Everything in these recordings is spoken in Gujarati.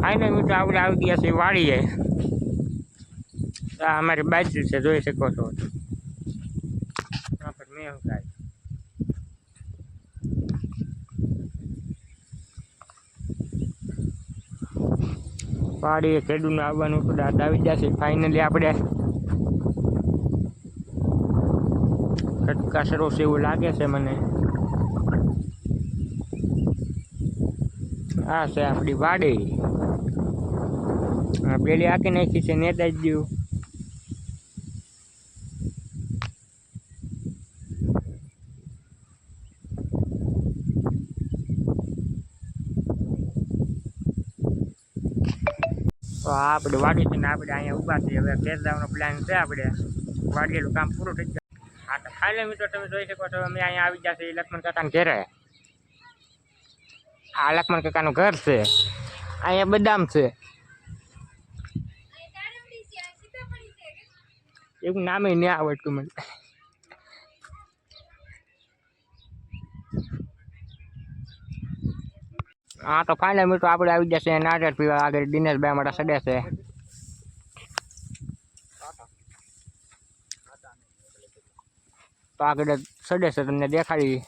ફાઇનલ મિત્રો આપણે આવી ગયા છે, વાળીએ. આ અમારી બાજુ છે, જોઈ શકો છો. મેં હું વાડીએ ખેડૂતને આવવાનું તો દાદા આવી જશે ફાઇનલી આપણે. કટકાસરો છે એવું લાગે છે મને. આ છે આપણી વાડી આ પેલી આખી નાખી છે નેતા જ દઉં તો આ આપણે વાડી છે ને આપણે અહીંયા ઊભા છીએ હવે ઘેર જવાનો પ્લાન છે આપણે વાડીનું કામ પૂરું થઈ જાય હા તો ખાલી મિત્રો તમે જોઈ શકો છો અમે અહીંયા આવી ગયા છે લક્ષ્મણ કાકાના ઘેરે આ લક્ષ્મણ કાકાનું ઘર છે. અહીંયા બદામ છે. એવું નામે નહીં આવડતું મને. હા, તો ફાઇનલ મિત્રો આપણે આવી જશે. નારિયેળ પીવા આગળ દિનેશભાઈ માટે સડે છે. તો આગળ સડે છે તમને દેખાડી.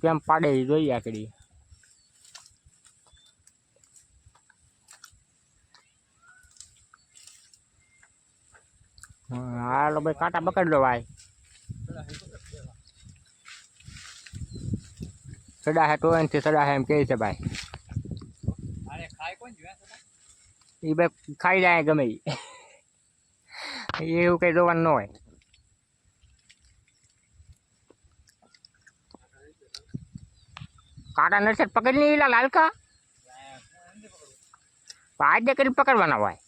કેમ પાડે એ જોઈએ આગળ હાલો ભાઈ કાંટા પકડ લો ભાઈ સડા હે તો એનથી સડા હે એમ કહે છે ભાઈ એ ભાઈ ખાઈ જાય ગમે ઈ. એવું કઈ જોવાનું ન હોય કાંટા નથી પકડી નહીં એલા લાલકા આજે કરી પકડવાના હોય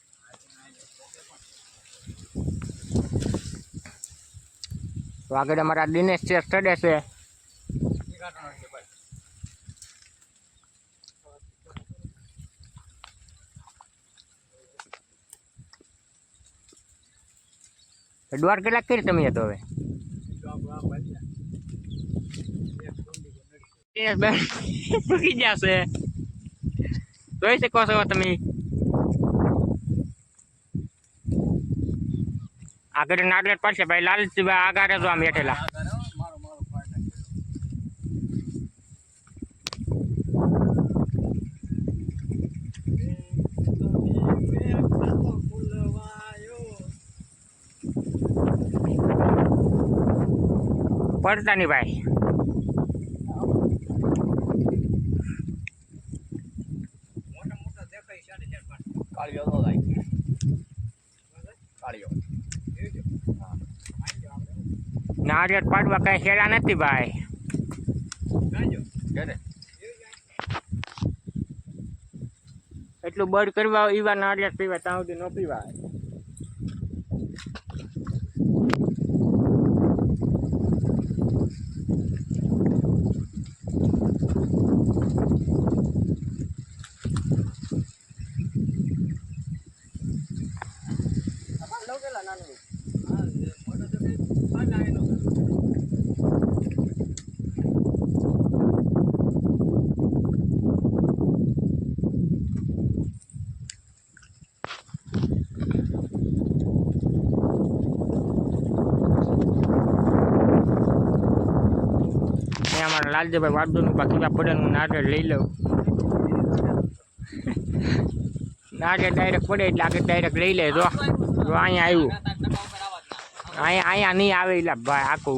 તો આગળ અમારા દિનેશ છે સ્ટડે છે દ્વાર કેટલાક કરી તમે તો હવે દિનેશભાઈ મૂકી જશે જોઈ શકો છો તમે આગળ નાગરેટ પડશે ભાઈ લાલજીભાઈ આગળ જો આમ બેઠેલા પડતા નહીં ભાઈ કાળિયો નો લાય કાળિયો નારિયેળ પાડવા કઈ હેડા નથી ભાઈ. એટલું બળ કરવા એવા નારિયેળ પીવા ત્યાં સુધી ન પીવા અમારા લાલજીભાઈ વાડુનું બાકી પડે હું નારિયેળ લઈ લઉં. નારિયેળ ડાયરેક્ટ પડે એટલે આગળ ડાયરેક્ટ લઈ લે. જો જો અહીંયા આવ્યું. અહીંયા અહીંયા નહીં આવે એટલે ભાઈ આખો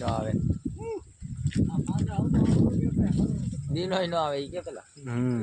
નો આવે આવે કે પેલા હમ.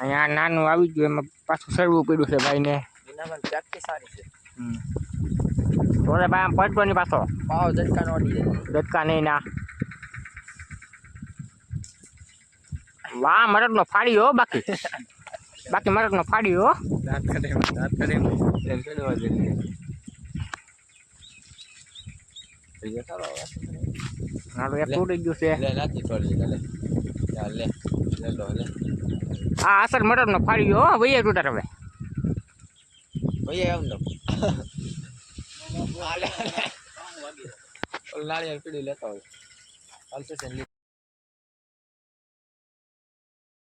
અહીંયા નાનું આવી ગયું એમાં પાછું સરવું પડ્યું છે ભાઈને. તો ભાઈ આમ પડતો નહીં પાછો. પાવ ઝટકા નો ઝટકા દટકા નહીં ના. વાહ મરદનો ફાડી હો બાકી. બાકી મરદનો ફાડી હો. મારું એક તૂટી ગયું છે. આ આસર મરદનો ફાળી હો ભૈયા તૂટા હવે. ભૈયા તો. ઓલ નાળિયેર પીડી લેતા હોય.